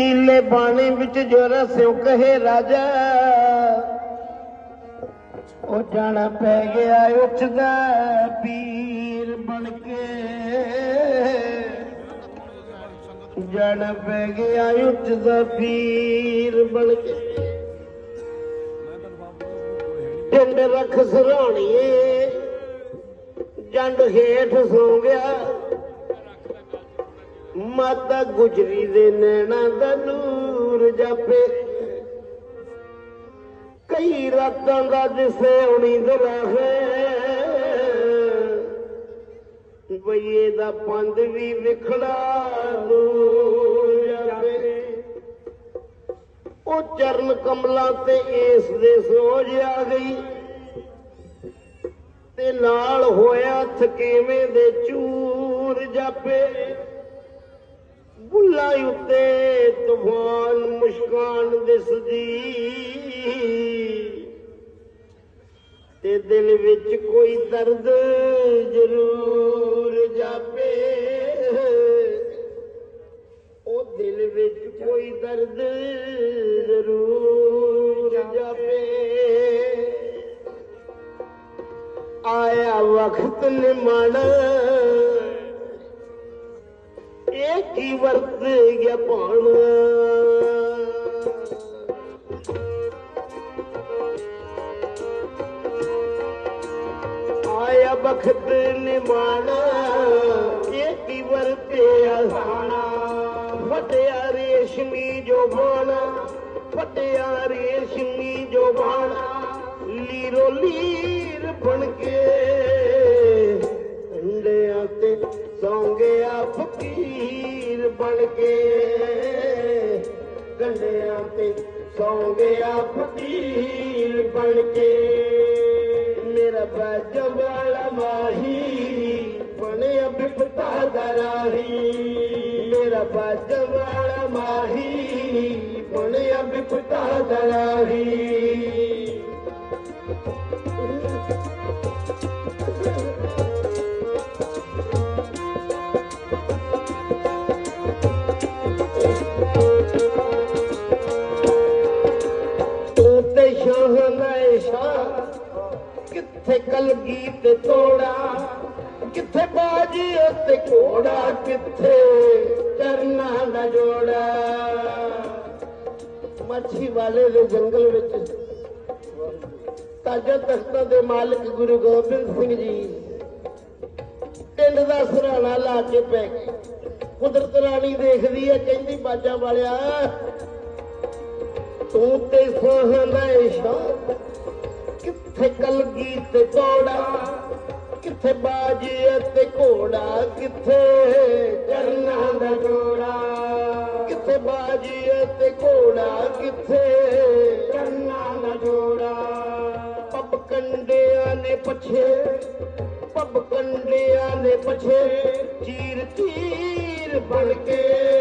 ਨੀਲੇ ਬਾਣੇ ਵਿੱਚ ਜੋ ਰਸਿਓ ਕਹੇ ਰਾਜਾ। ਉਹ ਜਾਣਾ ਪੈ ਗਿਆ ਉੱਠ ਦਾ ਪੀਰ ਬਣ ਕੇ। ਜਾਣਾ ਪੈ ਗਿਆ ਉੱਠ ਦਾ ਪੀਰ ਬਣ ਕੇ। ਟਿੰਡ ਰੱਖ ਸਰਾਣੀਏ ਜੰਡ ਹੇਠ ਸੌ ਗਿਆ। ਮਾਤਾ ਗੁਜਰੀ ਦੇ ਨੈਣਾ ਦਾ ਨੂਰ ਜਾਪੇ। ਕਈ ਰਾਤਾਂ ਦਾ ਜਿਸੇ ਉਨੀਂਦ ਰਹੇ ਬਈਏ ਦਾ ਪੰਦ ਵੀ ਵਿਖੜਾ ਦੂਰ ਜਾਵੇ ਉਹ ਚਰਨ ਕਮਲਾ ਤੇ ਇਸ ਦੇ ਸੋਜ ਆ ਗਈ। ਤੇ ਨਾਲ ਹੋਇਆ ਥਕੇਵੇਂ ਦੇ ਚੂਰ ਜਾਪੇ। ਬੁੱਲਾ ਉੱਤੇ ਤੂਫਾਨ ਮੁਸ਼ਕਾਨ ਦਿਸਦੀ। ਤੇ ਦਿਲ ਵਿੱਚ ਕੋਈ ਦਰਦ ਜ਼ਰੂਰ ਜਾਪੇ। ਉਹ ਦਿਲ ਵਿੱਚ ਕੋਈ ਦਰਦ ਜ਼ਰੂਰ ਜਾਪੇ। ਆਇਆ ਵਕਤ ਨਿਮਾਣਾ ਇਹ ਕੀ ਵਰਤ ਗਿਆ ਪਾਣ। ਆਇਆ ਬਖਤ ਨਿਮਾਣਾ, ਇਹ ਕੀ ਵਰਤਿਆ ਸਾਣਾ। ਫਟਿਆ ਰੇਸ਼ਮੀ ਜੋ ਬਾਣਾ ਫਟਿਆ ਰੇਸ਼ਮੀ ਜੋ ਬਾਣਾ। ਲੀਰੋ ਲੀਰ ਬਣ ਕੇ ਅੰਡਿਆਂ ਸੌਂ ਗਿਆ ਫਕੀਰ ਬਣ ਕੇ। ਕੰਡਿਆਂ ਤੇ ਸੌਂ ਗਿਆ ਫਕੀਰ ਬਣ ਕੇ। ਮੇਰਾ ਬਾਜਾ ਵਾਲਾ ਮਾਹੀ ਬਣਿਆ ਬਿਪਤਾ ਦਰਾਹੀ ਮੇਰਾ ਬਾਜਾ ਵਾਲਾ ਮਾਹੀ ਬਣਿਆ ਬਿਪਤਾ ਦਰਾਹੀ ਤੂੰ ਤੇ ਸ਼ਾਹਨਾਏ ਸ਼ਾਹ। ਕਿੱਥੇ ਕਲਗੀ ਤੇ ਤੋੜਾ, ਕਿੱਥੇ ਬਾਜੀ ਤੇ ਘੋੜਾ, ਕਿੱਥੇ ਚਰਨਾ ਦਾ ਜੋੜਾ। ਮੱਛੀ ਵਾਲੇ ਦੇ ਜੰਗਲ ਵਿੱਚ ਤਾਜਾ ਤਖਤਾਂ ਦੇ ਮਾਲਕ ਗੁਰੂ ਗੋਬਿੰਦ ਸਿੰਘ ਜੀ ਟਿੰਡ ਦਾ ਸਰਾਣਾ ਲਾ ਕੇ ਪੈ ਗਏ। ਕੁਦਰਤ ਰਾਣੀ ਦੇਖਦੀ ਹੈ, ਕਹਿੰਦੀ, ਬਾਜਾਂ ਵਾਲਿਆ ਤੂੰ ਤੇ ਸੋਹਣਾ ਇਸ਼ਾਰਾ ਕਿੱਥੇ ਕਲਗੀ ਤੇ ਤੋੜਾ ਕਿੱਥੇ ਬਾਜੀ ਤੇ ਘੋੜਾ, ਕਿੱਥੇ ਚਰਨਾਂ ਦਾ ਜੋੜਾ। ਕਿੱਥੇ ਬਾਜੀ ਤੇ ਘੋੜਾ, ਕਿੱਥੇ ਚਰਨਾਂ ਦਾ ਜੋੜਾ। ਪੱਬ ਕੰਡਿਆਂ ਨੇ ਪਛੇ, ਪੱਬ ਕੰਡਿਆਂ ਨੇ ਪਛੇ ਚੀਰ ਚੀਰ ਬਣ ਕੇ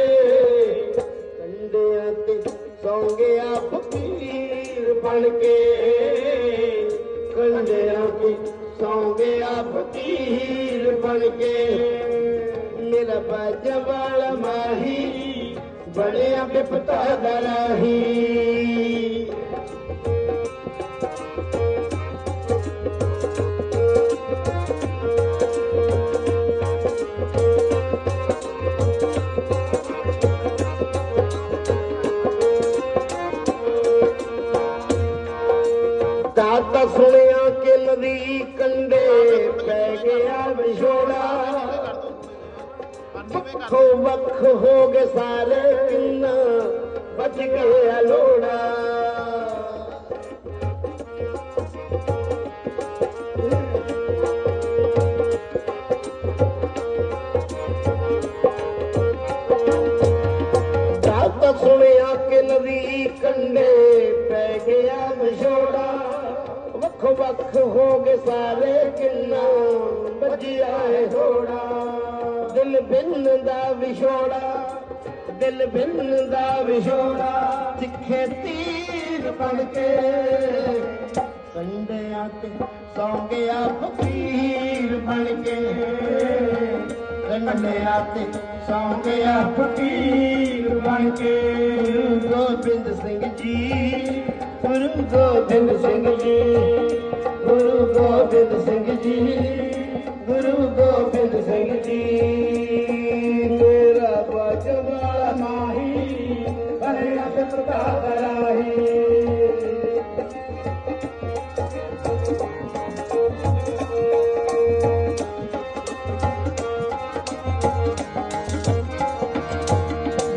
ਬਣ ਕੇ ਕੰਡਿਆਂ ਤੇ ਸੌਂ ਗਿਆ ਫਕੀਰ ਬਣ ਕੇ। ਮੇਰਾ ਬਾਜਾ ਵਾਲਾ ਮਾਹੀ, ਬਣਿਆ ਬਿਪਤਾ ਦਰਾਹੀ ਦਾਤਾ ਸੁਣਿਆ ਕਿ ਨਦੀ ਕੰਡੇ ਪੈ ਗਿਆ ਵਿਛੋੜਾ। ਵੱਖੋ ਵੱਖ ਹੋ ਗਏ ਸਾਰੇ ਕਿੰਨਾ ਬਚ ਗਿਆ ਲੋੜਾ ਵੱਖ ਹੋ ਗਏ ਸਾਰੇ ਕਿੰਨਾ। ਵੱਜਿਆ ਏ ਹੋੜਾ ਦਿਲ ਬਿੰਨ ਦਾ ਵਿਛੋੜਾ। ਦਿਲ ਬਿੰਨ ਦਾ ਵਿਛੋੜਾ। ਤਿੱਖੇ ਤੀਰ ਬਣ ਕੇ। ਕੰਡਿਆਂ ਤੇ ਸੌਂ ਗਿਆ ਫਕੀਰ ਬਣ ਕੇ। ਕੰਡਿਆਂ ਤੇ ਸੌਂ ਗਿਆ ਫਕੀਰ ਬਣ ਕੇ। ਗੋਬਿੰਦ ਸਿੰਘ ਜੀ ਗੁਰੂ ਗੋਬਿੰਦ ਸਿੰਘ ਜੀ, ਗੁਰੂ ਗੋਬਿੰਦ ਸਿੰਘ ਜੀ, ਗੁਰੂ ਗੋਬਿੰਦ ਸਿੰਘ ਜੀ। ਮੇਰਾ ਬਚਵਾ ਮਾਹੀ ਹਰੇ ਅਤ ਪ੍ਰਤਾ ਕਰਾਹੀ।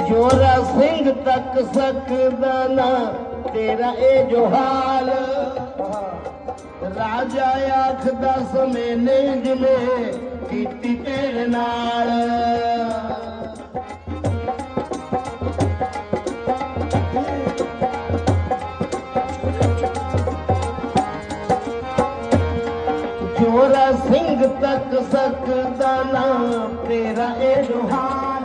ਜੋਰਾ ਸਿੰਘ ਤੱਕ ਸਕਦਾ ਨਾ ਤੇਰਾ ਇਹ ਜੋ ਹਾਲ। ਰਾਜਾ ਆਖਦਾ ਸਮੇਨੇ ਜਿਵੇਂ ਕੀਤੀ ਤੇਰੇ ਨਾਲ। ਜੋਰਾ ਸਿੰਘ ਤੱਕ ਸਕਦਾ ਨਾ, ਤੇਰਾ ਇਹ ਜਹਾਨ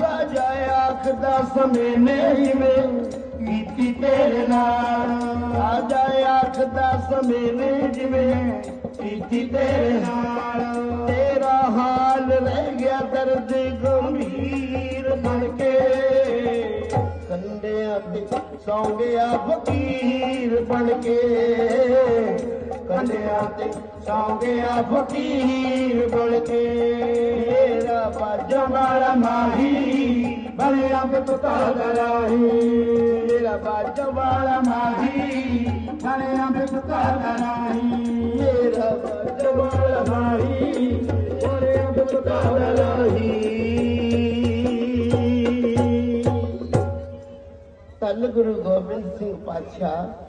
ਰਾਜਾ ਆਖਦਾ ਸਮੇਨੇ ਜਿਵੇਂ ਕੀਤੀ ਤੇਰੇ ਨਾਲ। ਰਾਜਾ ਆਖਦਾ ਸਮੇਨੇ ਜਿਵੇਂ ਕੀਤੀ ਤੇਰੇ ਨਾਲ। ਤੇਰਾ ਹਾਲ ਰਹਿ ਗਿਆ ਦਰਦ ਗੰਭੀਰ ਬਣ ਕੇ। ਕੰਡਿਆਂ ਤੇ ਸੌਂ ਗਿਆ ਫਕੀਰ ਬਣ ਕੇ। ਕੰਡਿਆਂ ਤੇ ਸੌਂ ਗਿਆ ਫਕੀਰ ਬਣ ਕੇ ਮੇਰਾ ਬਾਜਾ ਵਾਲਾ ਮਾਹੀ ਬਲੇ ਅੰਬ ਤੁਤਾ ਦਰਾਹੀ ਮੇਰਾ ਬਾਜਾ ਮਾਹੀ ਬਲੇ ਅੰਬ ਤੁਤਾ ਦਰਾਹੀ ਮੇਰਾ ਬਾਜਾ ਮਾਹੀ ਬਲੇ ਅੰਬ ਤੁਤਾ ਦਰਾਹੀ ਧੰਨ ਗੁਰੂ ਗੋਬਿੰਦ ਸਿੰਘ ਪਾਤਸ਼ਾਹ